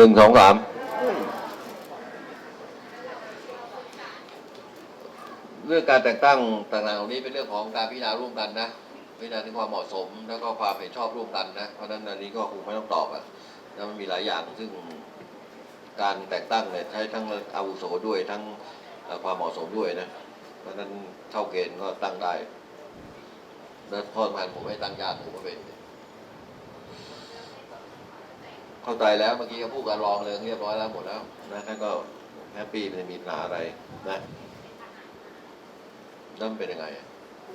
หนึ่งสองสามเรื่องการแต่งตั้งต่างๆเหล่านี้เป็นเรื่องของการพิจารณาร่วมกันนะพิจารณาถึงความเหมาะสมแล้วก็ความเห็นชอบร่วมกันนะเพราะฉะนั้นอันนี้ก็คงไม่ต้องตอบอะแล้วมันมีหลายอย่างซึ่งการแต่งตั้งเนี่ยใช้ทั้งอาวุโสด้วยทั้งความเหมาะสมด้วยนะ เพราะฉะนั้นเข้าเกณฑ์ก็ตั้งได้ แล้วข้อสำคัญผมไม่ตั้งยากผมก็เป็น เข้าใจแล้วเมื่อกี้ก็พูดกันรองเลยเรียบร้อยแล้วหมดแล้วนะท่านก็แฮปปี้ไม่มีปัญหาอะไรนะนั่นเป็นยังไง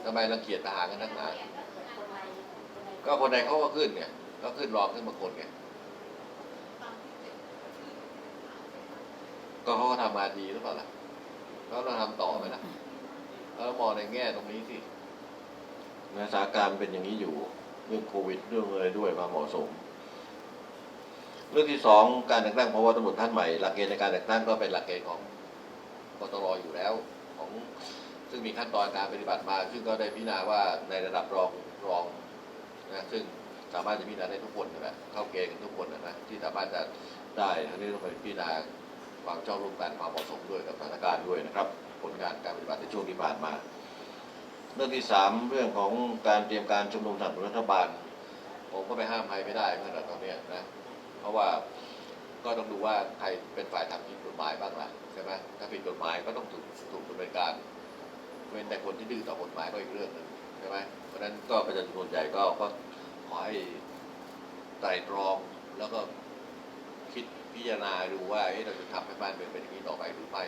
ทำไมรังเกียจทหารกันนักหนาก็คนใดเขาก็ขึ้นเนี่ยก็ขึ้นรองขึ้นมาคนไงก็เขาก็ทำงาดีหรือเปล่าล่ะเขาทำต่อไหมล่ะแล้วมองในแง่ตรงนี้สินะสถานการณ์เป็นอย่างนี้อยู่ เรื่องโควิดเรื่องอะไรด้วยความเหมาะสม เรื่องที่สองการแต่งตั้งพบตำรวจท่านใหม่หลักเกณฑ์ในการแต่งตั้งก็เป็นหลักเกณฑ์ของกตรอยู่แล้วของซึ่งมีขั้นตอนการปฏิบัติมา ซึ่งก็ได้พิจารณาว่าในระดับรองรองนะซึ่งสามารถจะพิจารณาได้ทุกคนนะเข้าเกณฑ์กันทุกคนนะที่สามารถจะได้ทั้งนี้ต้องไปพิจารณาความชอบร่วมกันความเหมาะสมด้วยกับสถานการณ์ด้วยนะครับ ผลงานการปฏิบัติในช่วงที่ผ่านมา เรื่องที่สามเรื่องของการเตรียมการชุมนุมสนับสนุนรัฐบาล ผมก็ไปห้ามใครไม่ได้เมื่อตอนนี้นะ เพราะว่าก็ต้องดูว่าใครเป็นฝ่ายทำผิดกฎหมายบ้างล่ะใช่ไหมถ้าผิดกฎหมายก็ต้องถูกถูกดำเนินการเว้นแต่คนที่ดื้อต่อกฎหมายก็อีกเรื่องหนึ่งใช่ไหมเพราะฉะนั้นก็ประชาชนส่วนใหญ่ก็ก็ขอให้ไตรตรองแล้วก็คิดพิจารณาดูว่าเอ๊ะเราจะทำให้บ้านเมืองเป็นอย่างนี้ต่อไปหรือไม่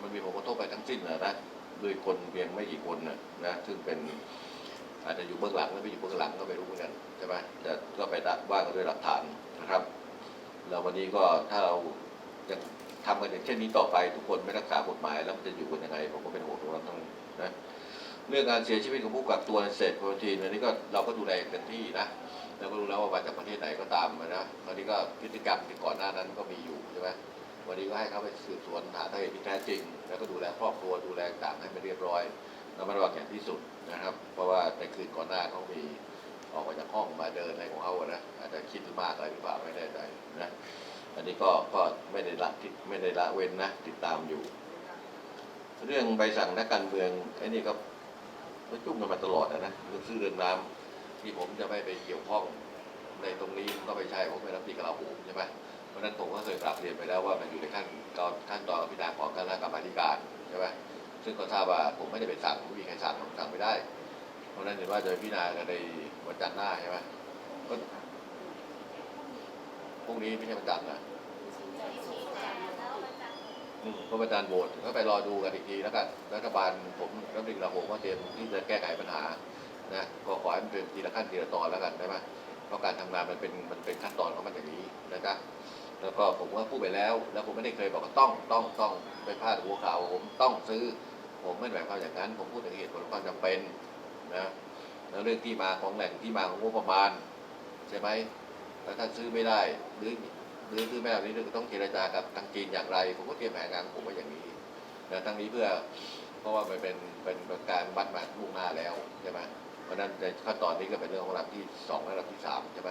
มันมีผลกระทบไปทั้งสิ้นนะนะโดยคนเพียงไม่กี่คนนะนะซึ่งเป็นอาจจะอยู่เบื้องหลังหรือไม่อยู่เบื้องหลังก็ไม่รู้เหมือนกันใช่ไหมแต่ก็ไปว่ากันด้วยหลักฐานนะครับ แล้ววันนี้ก็ถ้าเรายังทำกันอย่างเช่นนี้ต่อไปทุกคนไม่รักษากฎหมายแล้วมันจะอยู่กันยังไงผมก็เป็นห่วงตรงนั้นทั้งนะเรื่องการเสียชีวิตของผู้กักตัวในเศษโปรตีนอันนี้ก็เราก็ดูแลเต็มที่นะแล้วก็รู้แล้วว่ามาจากประเทศไหนก็ตามนะคราวนี้ก็พฤติกรรมที่ก่อนหน้านั้นก็มีอยู่ใช่ไหมวันนี้ก็ให้เขาไปสืบสวนหาสาเหตุที่แท้จริง แล้วก็ดูแลครอบครัวดูแลต่างให้มันเรียบร้อยแล้วมันระวังอย่างที่สุดนะครับ เพราะว่าในคืนก่อนหน้าเขามี ออกมาจากห้องมาเดินอะไรของเขาอะนะอาจจะคิดมากอะไรหรือเปล่าไม่แน่ใจนะอันนี้ก็ก็ไม่ได้ละทิไม่ได้ละเว้นนะติดตามอยู่ เรื่องใบสั่งนักการเมืองไอ้นี่ก็ก็จุ่มกันมาตลอดอะนะเรื่องซื้อเรื่องน้ำที่ผมจะไม่ไปเกี่ยวข้องในตรงนี้ก็ไม่ใช่ผมเป็นรัฐมนตรีกลาโหมใช่ไหมเพราะนั้นผมก็เคยกลับเรียนไปแล้วว่ามันอยู่ในขั้นตอนขั้นตอนพิจารณาของคณะกรรมาธิการใช่ไหมซึ่งก็ทราบว่าผมไม่ได้ไปสั่งไม่มีใครสั่งผมสั่งไม่ได้ ราะฉะนั้นเห็นว่าจะไปพิจารณากันในวันจันทร์หน้าใช่ไหมก็พรุ่งนี้ไม่ใช่วันจันทร์นะอืมก็วันจันทร์โหวตก็ไปรอดูกันอีกทีแล้วกันรัฐบาลผมรัฐมนตรีกระโหมก็เตรียมที่จะแก้ไขปัญหานะก็ขอให้มันเป็นทีละขั้นทีละตอนแล้วกันได้ไหมเพราะการทำงานมันเป็นมันเป็นขั้นตอนของมันอย่างนี้นะครับแล้วก็ผมก็พูดไปแล้ว แล้วผมไม่ได้เคยบอกว่าต้องต้องต้องไปพลาดหัวข่าวว่าผมต้องซื้อ ผมไม่ได้หมายความอย่างนั้น ผมพูดถึงเหตุผลความจำเป็น นะแล้วเรื่องที่มาของแหล่งที่มาของงบประมาณใช่ไหมแล้วถ้าซื้อไม่ได้หรือหรือซื้อไม่ได้นี้เราต้องเจรจากับทางจีนอย่างไร ผมก็เตรียมแผนงานผมไว้อย่างนี้นะทั้งนี้เพื่อเพราะว่ามันเป็นเป็นการวัดมาล่วงหน้าแล้วใช่ไหมเพราะฉะนั้นในขั้นตอนนี้ก็เป็นเรื่องของระดับที่สองและระดับที่สามใช่ไหม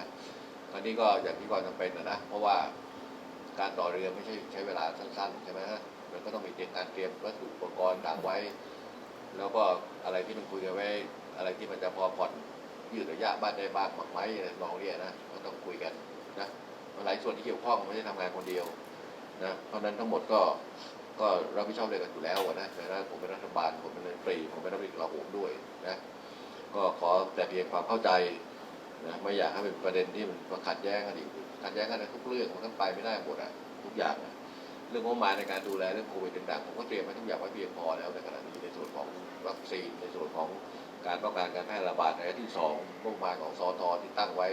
คราวนี้ก็อย่างที่ความจำเป็นนะนะเพราะว่าการต่อเรือไม่ใช่ใช้เวลาสั้นๆใช่ไหมฮะมันก็ต้องมีเตรียมการเตรียมวัตถุอุปกรณ์ต่างไว้ แล้วก็อะไรที่มันคุยกันไว้ อะไรที่มันจะพอผ่อนยืดระยะบ้านได้บ้างหมากไหมอะไรลองเรียกนะก็ต้องคุยกันนะหลายส่วนที่เกี่ยวข้องไม่ได้ทำงานคนเดียวนะเพราะนั้นทั้งหมดก็ก็รับผิดชอบเลยกันอยู่แล้วนะแต่ถ้าผมเป็นรัฐบาลผมเป็นรัฐมนตรีผมเป็นรัฐมนตรีกลาโหมด้วยนะก็ขอแต่เพียงความเข้าใจนะไม่อยากให้เป็นประเด็นที่มันมาขัดแย้งกันอีกขัดแย้งกันในทุกเรื่องมันก็ไปไม่ได้หมดอะทุกอย่างอะเรื่องงบประมาณในการดูแลเรื่องโควิดต่างๆผมก็เตรียมไว้ทุกอย่างไว้เพียงพอแล้วในขณะนี้ในส่วนของวัคซีนในส่วนของ การป้องกันการแพร่ระบาดในระยะที่สองงบประมาณของสอทที่ตั้งไว้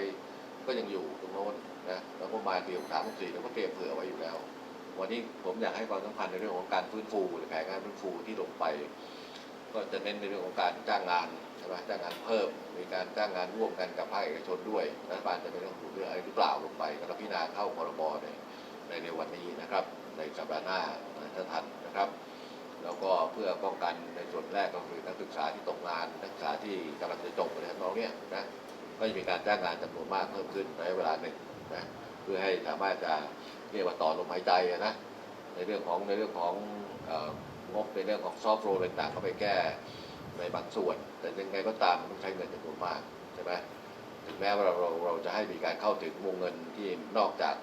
ก็ยังอยู่ตรงโน้นนะแล้วงบประมาณปีหกสามหกสี่เราก็เตรียมเผื่อไว้อยู่แล้ว วันนี้ผมอยากให้ความสำคัญในเรื่องของการฟื้นฟูหรือแผนการฟื้นฟูที่ลงไป ก็จะเน้นในเรื่องของการจ้างงานใช่ไหมจ้างงานเพิ่ม มีการจ้างงานร่วมกันกับภาคเอกชนด้วยรัฐบาลจะเป็นเรื่องของเรื่องอะไรหรือเปล่าลงไปก็ต้องพิจารณาเข้าพรบในในในวันนี้นะครับ ในสัปดาห์หน้าถ้าทันนะครับ แล้วก็เพื่อป้องกันในส่วนแรกก็คือนักศึกษาที่ตกงาน นักศึกษาที่กำลังจะจบอะไรทำนองเนี้ยนะก็จะมีการจ้างงานจำนวนมากเพิ่มขึ้นในเวลาหนึ่งนะเพื่อให้สามารถจะเรียกว่าต่อลมหายใจนะในเรื่องของในเรื่องของงบในเรื่องของซอฟต์โลนต่างๆเข้าไปแก้ในบางส่วน แต่ยังไงก็ตามต้องใช้เงินจำนวนมากใช่ไหมถึงแม้ว่าเราเราเราจะให้มีการเข้าถึงวงเงินที่นอกจาก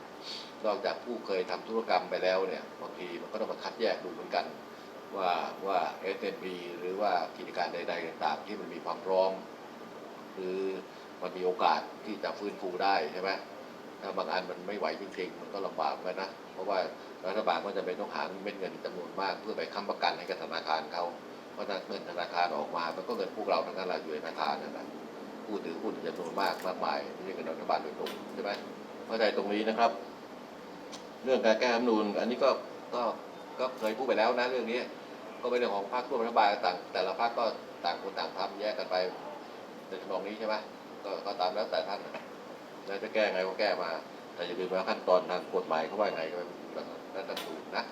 นอกจากผู้เคยทำธุรกรรมไปแล้วเนี่ยบางทีมันก็ต้องมาคัดแยกดูเหมือนกัน ว่าว่า SMB หรือว่ากิจการใด ๆ ต่าง ๆ ที่มันมีความพร้อม หรือมันมีโอกาสที่จะฟื้นฟูได้ใช่ไหมถ้าบางอันมันไม่ไหวจริงๆ มันก็ลำบากเหมือนกันนะ เพราะว่ารัฐบาลก็จะเป็นต้องหาเม็ดเงินจำนวนมากเพื่อไปค้ำประกันให้กับธนาคารเขาเพราะถ้าเงินธนาคารออกมามันก็เงินพวกเราทั้งนั้นแหละอยู่ในธนาคารนั่นแหละผู้ถือหุ้นจำนวนมากมากมายไม่ใช่เงินรัฐบาลโดยตรงใช่ไหมเข้าใจตรงนี้นะครับ เรื่องการแก้รัฐมนูญอันนี้ก็ก็ก็เคยพูดไปแล้วนะเรื่องนี้ ก็เป็นเรื่องของพรรคร่วมรัฐบาลต่างแต่ละพรรคก็ต่างคนต่างทำแยกกันไปในทำนองนี้ใช่ไหมก็ก็ตามแล้วแต่ท่านแล้วจะแก้ไงก็แก้มา แต่อย่าลืมว่าขั้นตอนทางกฎหมายเขาว่าไงก็เป็นรัฐธรรมนูนะ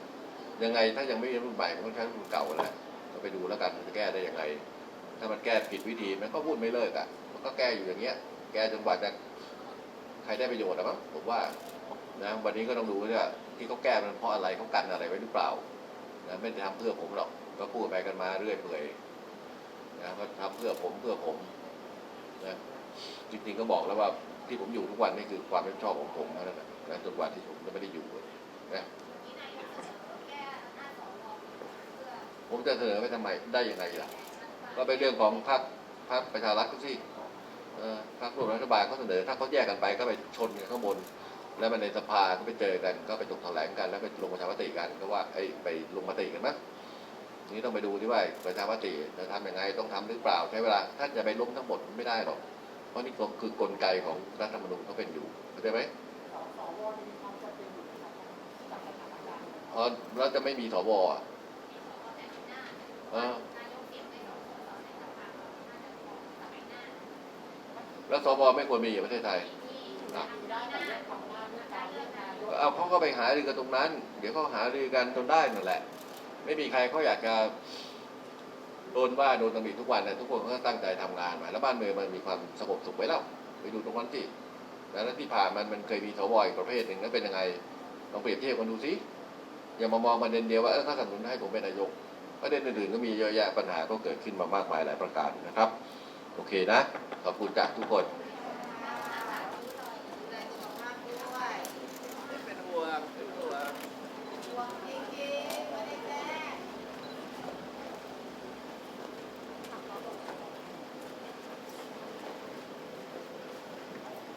ยังไงถ้ายังไม่มีรุ่นใหม่มันต้องใช้รุ่นเก่าแหละก็ไปดูแล้วกันมันจะแก้ได้ยังไง ถ้ามันแก้ผิดวิธีมันก็พูดไม่เลิกอะมันก็แก้อยู่อย่างเงี้ย แก้จนกว่าจะใครได้ประโยชน์นะมั้งผมว่านะวันนี้ก็ต้องดูว่าที่เขาแก้มันเพราะอะไรเขากันอะไรไว้หรือเปล่า นะไม่ได้ทำเพื่อผมหรอกก็พูดไปกันมาเรื่อยเปื่อยนะก็ทำเพื่อผมเพื่อผมนะจริงๆก็บอกแล้วว่าที่ผมอยู่ทุกวันนี่คือความรับผิดชอบของผมเท่านั้นนะนะจนกว่าที่ผมจะไม่ได้อยู่นะผมจะเสนอไปทำไมได้ยังไงล่ะ ก็เป็นเรื่องของพรรคพรรคประชารัฐก็สิเออพรรคร่วมรัฐบาลเขาเสนอถ้าเขาแยกกันไปก็ไปชนกันข้างบน แล้วมันในสภาก็ไปเจอกัน ก็ไปตกแถลงกันแล้วไปลงประชามติกันก็ว่าไอ้ยไปลงมติกันมั้งนี่ต้องไปดูที่ว่าประชามติจะทำยังไงต้องทำหรือเปล่าใช้เวลาถ้าจะไปล้มทั้งหมดไม่ได้หรอกเพราะนี่ก็คือกลไกของรัฐธรรมนูญเขาเป็นอยู่เข้าใจไหมสวมีความจำเป็นอยู่นะครับจากสถานการณ์เออแล้วจะไม่มีสวอะเออแล้วสวไม่ควรมีในประเทศไทยอะมีได้แต่ เอาเขาก็ไปหารือกันตรงนั้น เดี๋ยวเขาหารือกันจนได้นั่นแหละ ไม่มีใครเขาอยากจะโดนว่าโดนตำหนิทุกวันนะทุกคนเขาก็ตั้งใจทำงานมาแล้วบ้านเมืองมันมีความสงบสุขไว้แล้วไปดูตรงนั้นสิแล้วที่ผ่านมันมันเคยมีสวอีกประเภทหนึ่งนั้นเป็นยังไงลองเปรียบเทียบกันดูสิอย่ามามองประเด็นเดียวว่าเออถ้าสนับสนุนให้ผมเป็นนายกประเด็นอื่นๆก็มีเยอะแยะปัญหาก็เกิดขึ้นมามากมายหลายประการนะครับ โอเคนะ ขอบคุณจากทุกคน